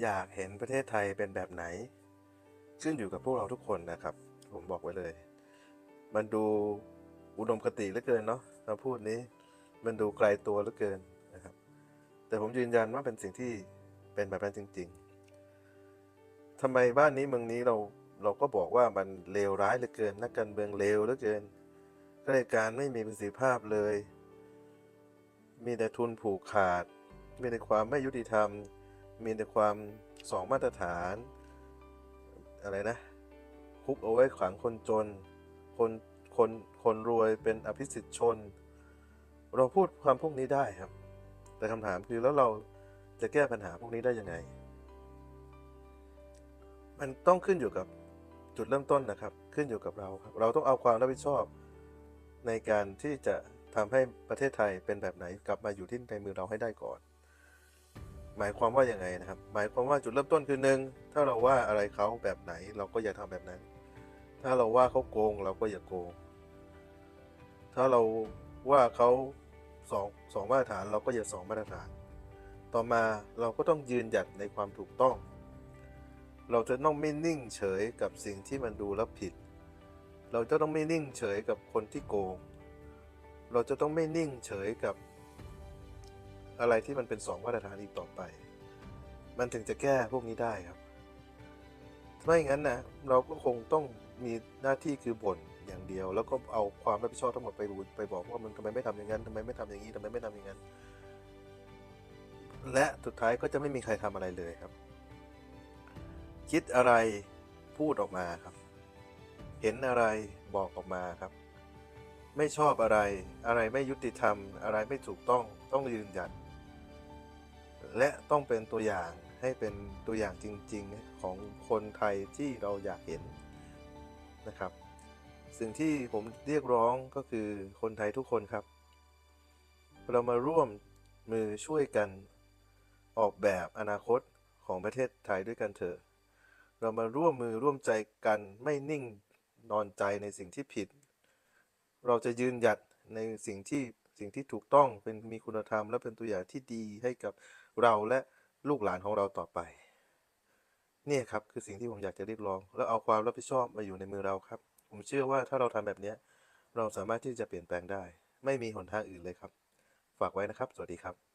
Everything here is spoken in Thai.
อยากเห็นประเทศไทยเป็นแบบไหน ขึ้นอยู่กับพวกเราทุกคนนะครับ ผมบอกไว้เลย มันดูอุดมคติเหลือเกินเนาะคำพูดนี้ มันดูไกลตัวเหลือเกินนะครับ แต่ผมยืนยันว่าเป็นสิ่งที่เป็นแบบนั้นจริง ๆทำไมบ้านนี้เมืองนี้เราเราก็บอกว่ามันเลวร้ายเหลือเกิน นักการเมืองเลวเหลือเกินข้าราชการไม่มีประสิทธิภาพเลย มีแต่ทุนผูกขาด มีแต่ความไม่ยุติธรรม มีแต่ความสองมาตรฐานอะไรนะ คุกเอาไว้ขังคนจน คนคนคนรวยเป็นอภิสิทธิชน เราพูดความพวกนี้ได้ครับ แต่คำถามคือแล้วเราจะแก้ปัญหาพวกนี้ได้ยังไง มันต้องขึ้นอยู่กับจุดเริ่มต้นนะครับ ขึ้นอยู่กับเราครับ เราต้องเอาความรับผิดชอบในการที่จะทำให้ประเทศไทยเป็นแบบไหนกลับมาอยู่ที่ในมือเราให้ได้ก่อน หมายความว่าอย่างไงนะครับ หมายความว่าจุดเริ่มต้นคือหนึ่งถ้าเราว่าอะไรเขาแบบไหน เราก็อย่าทำแบบนั้น ถ้าเราว่าเขาโกง เราก็อย่าโกง ถ้าเราว่าเขาสองสองมาตรฐานเราก็อย่าสองมาตรฐาน ต่อมาเราก็ต้องยืนหยัดในความถูกต้อง เราจะต้องไม่นิ่งเฉยกับสิ่งที่มันดูแล้วผิด เราจะต้องไม่นิ่งเฉยกับคนที่โกง เราจะต้องไม่นิ่งเฉยกับ อะไรที่มันเป็นสองมาตรฐานอีกต่อไป มันถึงจะแก้พวกนี้ได้ครับไม่างนั้นนะเราก็คงต้องมีหน้าที่คือบ่นอย่างเดียว แล้วก็เอาความรับผิดชอบทั้งหมดไปบูไปบอกว่ามันทำไมไม่ทำอย่างนั้นทำไมไม่ทำอย่างนี้ทำไมไม่ทำอย่างนั้น และสุดท้ายก็จะไม่มีใครทำอะไรเลยครับ คิดอะไรพูดออกมาครับ เห็นอะไรบอกออกมาครับ ไม่ชอบอะไร อะไรไม่ยุติธรรม อะไรไม่ถูกต้องต้องยืนหยัด และต้องเป็นตัวอย่างให้เป็นตัวอย่างจริง ๆ ของคนไทยที่เราอยากเห็นนะครับ สิ่งที่ผมเรียกร้องก็คือคนไทยทุกคนครับ เรามาร่วมมือช่วยกันออกแบบอนาคตของประเทศไทยด้วยกันเถอะ เรามาร่วมมือร่วมใจกันไม่นิ่งนอนใจในสิ่งที่ผิด เราจะยืนหยัดในสิ่งที่ สิ่งที่ถูกต้องเป็นมีคุณธรรม และเป็นตัวอย่างที่ดีให้กับเราและลูกหลานของเราต่อไป เนี่ยครับคือสิ่งที่ผมอยากจะเรียกร้อง แล้วเอาความรับผิดชอบมาอยู่ในมือเราครับ ผมเชื่อว่าถ้าเราทำแบบนี้เราสามารถที่จะเปลี่ยนแปลงได้ ไม่มีหนทางอื่นเลยครับ ฝากไว้นะครับ สวัสดีครับ